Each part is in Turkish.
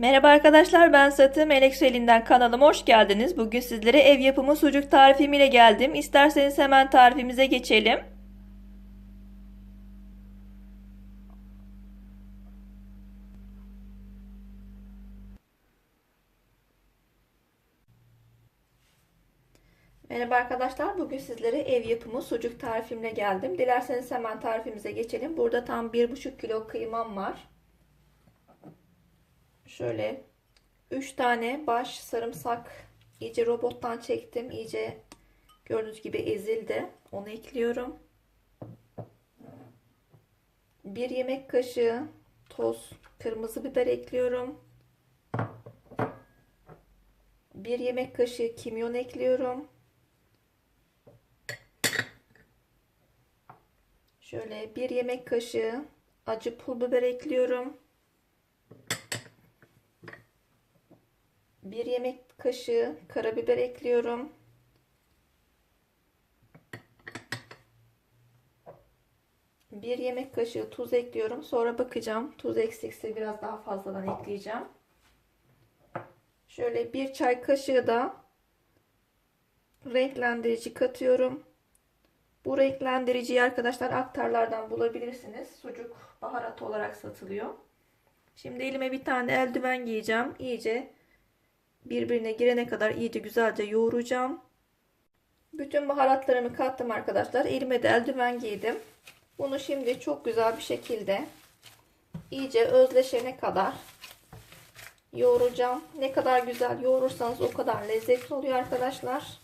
Merhaba arkadaşlar ben Satı Melek elinden kanalıma hoş geldiniz. Bugün sizlere ev yapımı sucuk tarifim ile geldim. İsterseniz hemen tarifimize geçelim. Merhaba arkadaşlar. Bugün sizlere ev yapımı sucuk tarifimle geldim. Dilerseniz hemen tarifimize geçelim. Burada tam 1,5 kilo kıymam var. Şöyle 3 tane baş sarımsak iyice robottan çektim. İyice gördüğünüz gibi ezildi. Onu ekliyorum. 1 yemek kaşığı toz kırmızı biber ekliyorum. 1 yemek kaşığı kimyon ekliyorum. Şöyle 1 yemek kaşığı acı pul biber ekliyorum. 1 yemek kaşığı karabiber ekliyorum. Bir yemek kaşığı tuz ekliyorum. Sonra bakacağım. Tuz eksikse biraz daha fazladan ekleyeceğim. Şöyle bir çay kaşığı da renklendirici katıyorum. Bu renklendiriciyi arkadaşlar aktarlardan bulabilirsiniz. Sucuk baharat olarak satılıyor. Şimdi elime bir tane eldiven giyeceğim. İyice birbirine girene kadar iyice güzelce yoğuracağım. Bütün baharatlarımı kattım arkadaşlar. Elime de eldiven giydim. Bunu şimdi çok güzel bir şekilde iyice özleşene kadar yoğuracağım. Ne kadar güzel yoğurursanız o kadar lezzetli oluyor arkadaşlar.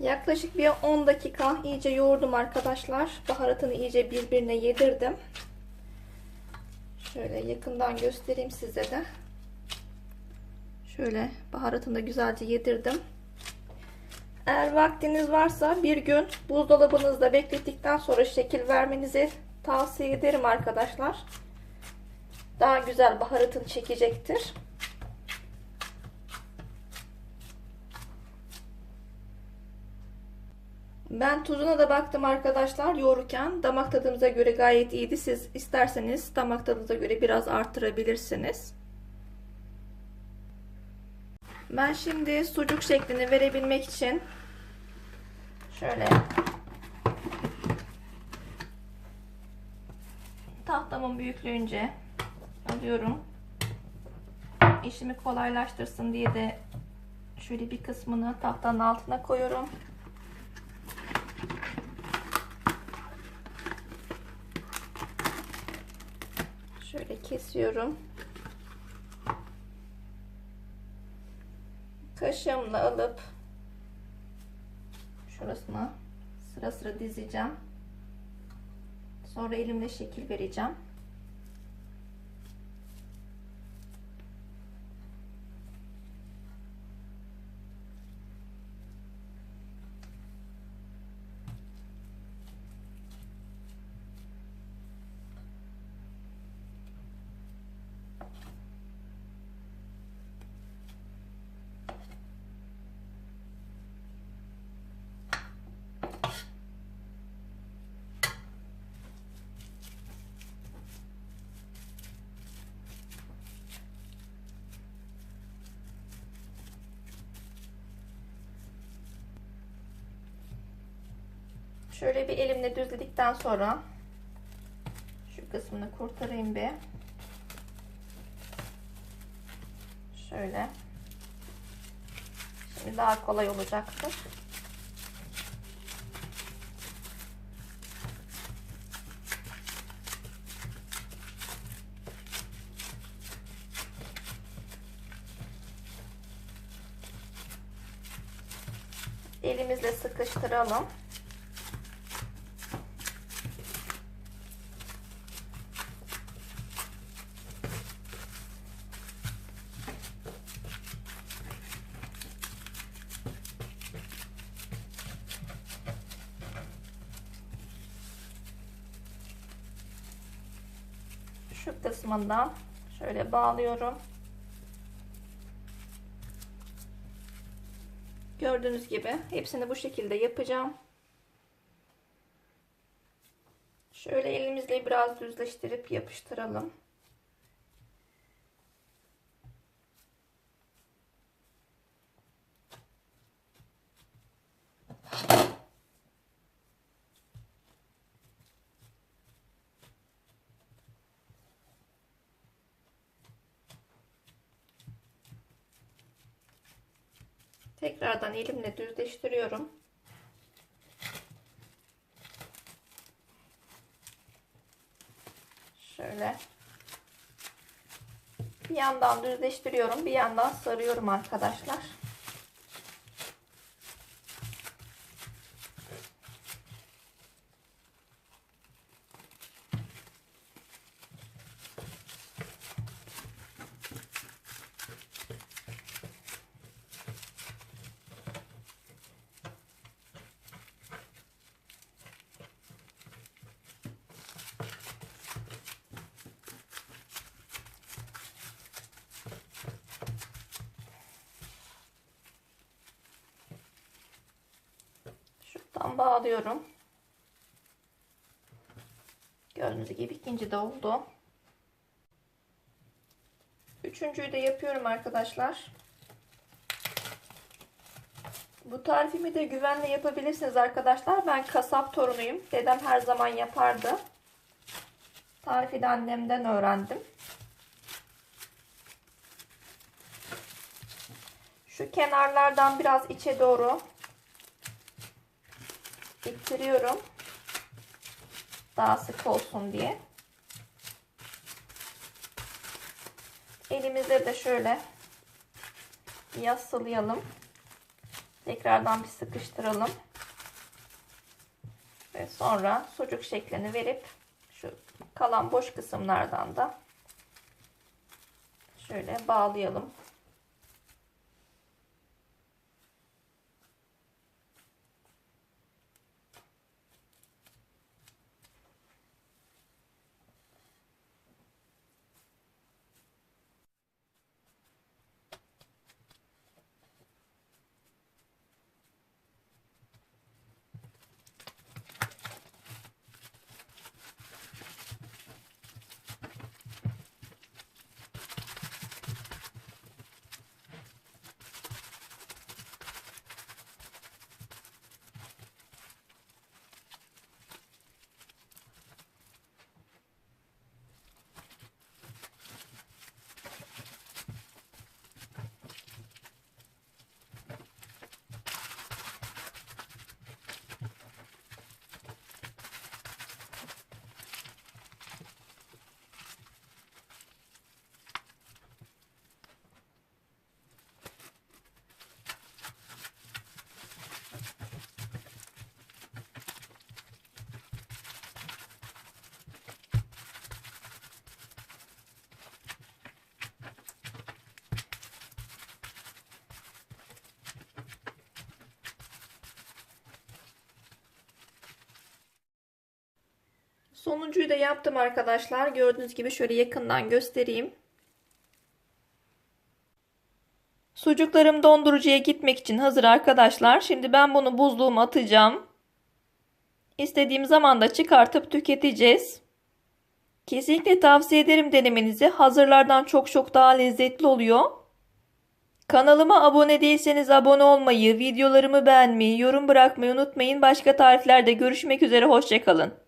Yaklaşık bir 10 dakika iyice yoğurdum arkadaşlar. Baharatını iyice birbirine yedirdim. Şöyle yakından göstereyim size de. Şöyle baharatını da güzelce yedirdim. Eğer vaktiniz varsa bir gün buzdolabınızda beklettikten sonra şekil vermenizi tavsiye ederim arkadaşlar. Daha güzel baharatını çekecektir. Ben tuzuna da baktım arkadaşlar yoğururken. Damak tadımıza göre gayet iyiydi. Siz isterseniz damak tadınıza göre biraz arttırabilirsiniz. Ben şimdi sucuk şeklini verebilmek için şöyle tahtamın büyüklüğünce alıyorum. İşimi kolaylaştırsın diye de şöyle bir kısmını tahtanın altına koyuyorum. Şöyle kesiyorum. Kaşığımla alıp şurasına sıra sıra dizeceğim. Sonra elimle şekil vereceğim. Şöyle bir elimle düzledikten sonra şu kısmını kurtarayım bir. Şöyle. Şimdi daha kolay olacaktır. Elimizle sıkıştıralım. Şu kısmından şöyle bağlıyorum. Gördüğünüz gibi hepsini bu şekilde yapacağım. Şöyle elimizle biraz düzleştirip yapıştıralım. Tekrardan elimle düzleştiriyorum. Şöyle. Bir yandan düzleştiriyorum, bir yandan sarıyorum arkadaşlar. Bağlıyorum. Gördüğünüz gibi ikinci de oldu. Üçüncüyü de yapıyorum arkadaşlar. Bu tarifimi de güvenle yapabilirsiniz arkadaşlar. Ben kasap torunuyum. Dedem her zaman yapardı. Tarifi de annemden öğrendim. Şu kenarlardan biraz içe doğru ittiriyorum. Daha sık olsun diye. Elimize de şöyle yaslayalım. Tekrardan bir sıkıştıralım. Ve sonra sucuk şeklini verip şu kalan boş kısımlardan da şöyle bağlayalım. Sonuncuyu da yaptım arkadaşlar. Gördüğünüz gibi şöyle yakından göstereyim. Sucuklarım dondurucuya gitmek için hazır arkadaşlar. Şimdi ben bunu buzluğuma atacağım. İstediğim zaman da çıkartıp tüketeceğiz. Kesinlikle tavsiye ederim denemenizi. Hazırlardan çok çok daha lezzetli oluyor. Kanalıma abone değilseniz abone olmayı, videolarımı beğenmeyi, yorum bırakmayı unutmayın. Başka tariflerde görüşmek üzere. Hoşçakalın.